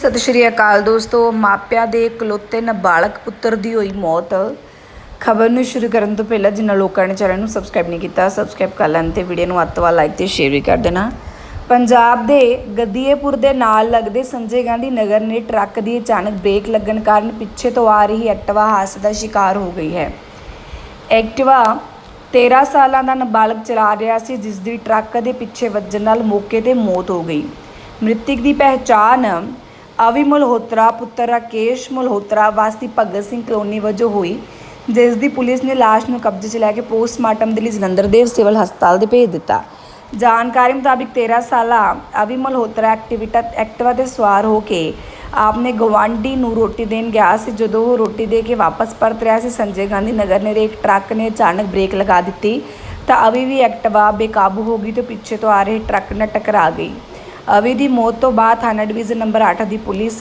ਸਤਿ ਸ਼੍ਰੀ ਅਕਾਲ ਦੋਸਤੋ, ਮਾਪਿਆਂ ਦੇ ਇਕਲੌਤੇ ਨਾਬਾਲਗ ਪੁੱਤਰ ਦੀ ਹੋਈ ਮੌਤ। ਖਬਰ ਨੂੰ ਸ਼ੁਰੂ ਕਰਨ ਤੋਂ ਪਹਿਲਾਂ ਜਿਨ੍ਹਾਂ ਲੋਕਾਂ ਨੇ ਚੈਨਲ ਨੂੰ ਸਬਸਕ੍ਰਾਈਬ ਨਹੀਂ ਕੀਤਾ ਸਬਸਕ੍ਰਾਈਬ ਕਰ ਲੈਣ ਤੇ ਵੀਡੀਓ ਨੂੰ ਅੱਤਵਾ ਲਾਈਕ ਤੇ ਸ਼ੇਅਰ ਵੀ ਕਰ ਦੇਣਾ। ਪੰਜਾਬ ਦੇ ਗਦੀਏਪੁਰ ਦੇ ਨਾਲ ਲੱਗਦੇ ਸੰਜੇ ਗਾਂਧੀ ਨਗਰ ਨੇ ਟਰੱਕ ਦੀ ਅਚਾਨਕ ਬ੍ਰੇਕ ਲੱਗਣ ਕਾਰਨ ਪਿੱਛੇ ਤੋਂ ਆ ਰਹੀ ਐਕਟਿਵਾ ਹਾਦਸੇ ਦਾ ਸ਼ਿਕਾਰ ਹੋ ਗਈ ਹੈ। ਐਕਟਿਵਾ 13 ਸਾਲਾਂ ਦਾ ਨਾਬਾਲਗ ਚਲਾ ਰਿਹਾ ਸੀ ਜਿਸ ਦੀ ਟਰੱਕ ਦੇ ਪਿੱਛੇ ਵੱਜਣ ਨਾਲ ਮੌਕੇ ਤੇ ਮੌਤ ਹੋ ਗਈ। ਮ੍ਰਿਤਕ ਦੀ ਪਹਿਚਾਣ ਅਵੀ ਮਲਹੋਤਰਾ, ਪੁੱਤਰ ਰਾਕੇਸ਼ ਮਲਹੋਤਰਾ, ਵਾਸੀ ਭਗਤ ਸਿੰਘ ਕਲੋਨੀ ਵਜੋਂ ਹੋਈ, ਜਿਸ ਦੀ ਪੁਲਿਸ ਨੇ ਲਾਸ਼ ਨੂੰ ਕਬਜ਼ੇ 'ਚ ਲੈ ਕੇ ਪੋਸਟਮਾਰਟਮ ਦੇ ਲਈ ਜਲੰਧਰ ਦੇ ਸਿਵਲ ਹਸਪਤਾਲ ਦੇ ਭੇਜ ਦਿੱਤਾ। ਜਾਣਕਾਰੀ ਮੁਤਾਬਿਕ 13 ਸਾਲਾ ਅਵੀ ਮਲਹੋਤਰਾ ਐਕਟੀਵਿਟਾ ਐਕਟਿਵਾ ਤੇ ਸਵਾਰ ਹੋ ਕੇ ਆਪਨੇ ਗਵਾਂਢੀ ਨੂੰ ਰੋਟੀ ਦੇਣ ਗਿਆ ਸੀ, ਜਦੋਂ ਉਹ ਰੋਟੀ ਦੇ ਕੇ ਵਾਪਸ ਪਰਤ ਰਿਹਾ ਸੀ। ਸੰਜੇ ਗਾਂਧੀ ਨਗਰ ਨੇੜੇ ਇੱਕ ਟਰੱਕ ਨੇ ਅਚਾਨਕ ਬ੍ਰੇਕ ਲਗਾ ਦਿੱਤੀ ਤਾਂ ਅਵੀ ਵੀ ਐਕਟਿਵਾ ਬੇਕਾਬੂ ਹੋ ਗਈ ਤੇ ਪਿੱਛੇ ਤੋਂ ਆ ਰਹੇ ਟਰੱਕ ਨਾਲ ਟਕਰਾ ਗਈ। ਅਵੀ ਦੀ ਮੌਤ ਤੋਂ ਬਾਅਦ ਥਾਣਾ ਡਿਵੀਜ਼ਨ ਨੰਬਰ 8 ਦੀ ਪੁਲਿਸ